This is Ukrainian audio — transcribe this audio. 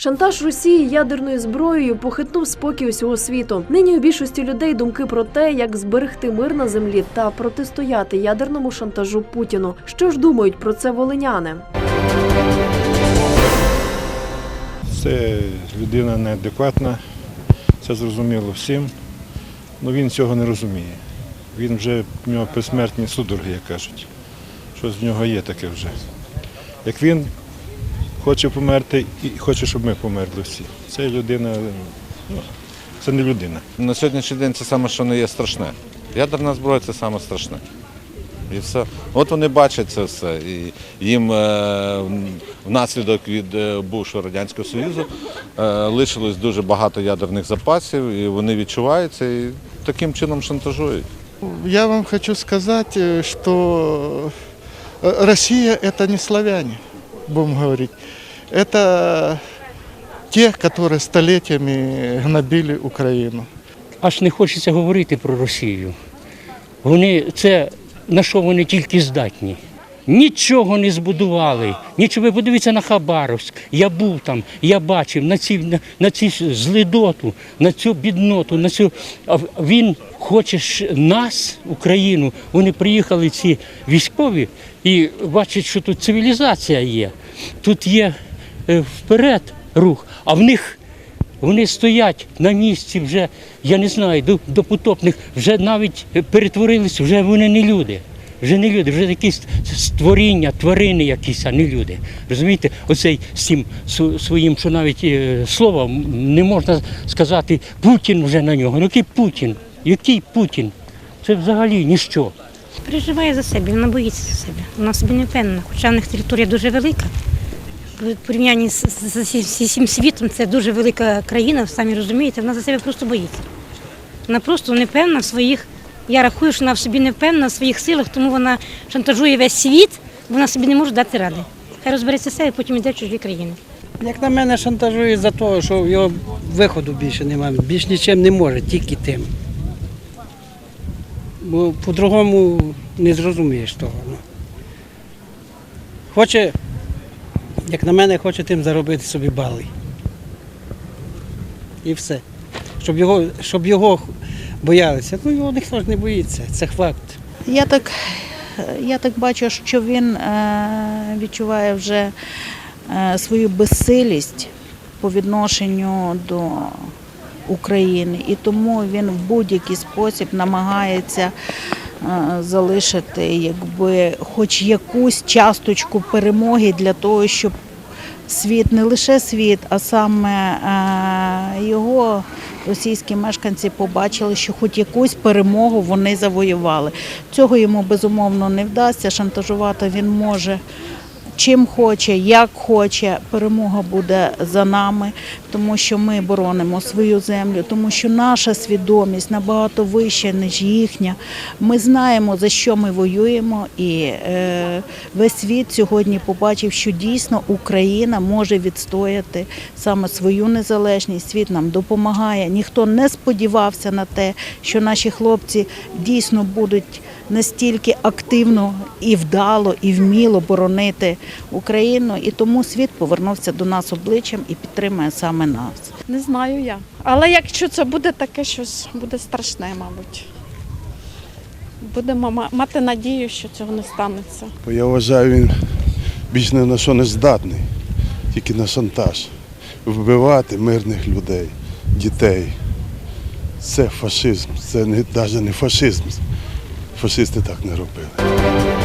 Шантаж Росії ядерною зброєю похитнув спокій усього світу. Нині у більшості людей думки про те, як зберегти мир на землі та протистояти ядерному шантажу Путіну. Що ж думають про це волиняни? Це людина неадекватна, це зрозуміло всім. але він цього не розуміє. Він вже в нього безсмертні судороги, як кажуть. Що з нього є таке вже. Як він хоче померти і хоче, щоб ми померли всі. Це людина, ну, це не людина. На сьогоднішній день це саме, що не є страшне. Ядерна зброя це саме страшне. І все. От вони бачать це все. І їм е, внаслідок від е, бувшого Радянського Союзу е, лишилось дуже багато ядерних запасів, і вони відчуваються і таким чином шантажують. Я вам хочу сказать, э, что э, Россия это не славяне, будем говорить. Это те, которые столетиями гнобили Украину. аж не хочеться говорити про Росію. Вони це на що вони тільки здатні. Нічого не збудували. Нічого. Ви подивіться на Хабаровськ. Я був там, я бачив на ці на, на ці злидоту, на цю бідноту, на цю. Він хоче нас, Україну. Вони приїхали ці військові і бачать, що тут цивілізація є. Тут є е, вперед рух, а в них вони стоять на місці вже, я не знаю, до, до потопних, вже навіть перетворились, вже вони не люди. Вже не люди, вже якісь створіння, тварини якісь, а не люди. Розумієте, оцей з цим своїм, що навіть е, словом не можна сказати Путін вже на нього. Ну який Путін? Який Путін? Це взагалі ніщо. Переживає за себе, вона боїться за себе. Вона собі не впевнена, хоча в них територія дуже велика. В порівнянні з, з, з, всім світом це дуже велика країна, самі розумієте, вона за себе просто боїться. Вона просто не впевнена в своїх. Я рахую, що вона в собі не впевнена в своїх силах, тому вона шантажує весь світ, вона собі не може дати ради. Хай розбереться і потім йде в чужі країни. Як на мене, шантажує за те, що його виходу більше немає. Більш нічим не може, тільки тим. Бо по-другому не зрозумієш того. ну. Хоче, як на мене, хоче тим заробити собі бали. І все. Щоб його, щоб його боялися. Ну його ніхто ж не боїться, це факт. Я так, я так бачу, що він е, відчуває вже е, свою безсилість по відношенню до України, і тому він в будь-який спосіб намагається е, залишити якби, хоч якусь часточку перемоги для того, щоб світ, не лише світ, а саме російські мешканці побачили, що хоч якусь перемогу вони завоювали. Цього йому безумовно не вдасться. Шантажувати він може. Чим хоче, як хоче, перемога буде за нами, тому що ми боронимо свою землю, тому що наша свідомість набагато вища, ніж їхня. Ми знаємо, за що ми воюємо, і е, весь світ сьогодні побачив, що дійсно Україна може відстояти саме свою незалежність. Світ нам допомагає. Ніхто не сподівався на те, що наші хлопці дійсно будуть настільки активно і вдало, і вміло боронити Україну. І тому світ повернувся до нас обличчям і підтримує саме нас. Не знаю я. Але якщо це буде таке щось, буде страшне, мабуть. Будемо мати надію, що цього не станеться. Бо я вважаю, він більш не на що не здатний, тільки на шантаж. Вбивати мирних людей, дітей. Це фашизм, це не, навіть не фашизм. Фашисти так не робили.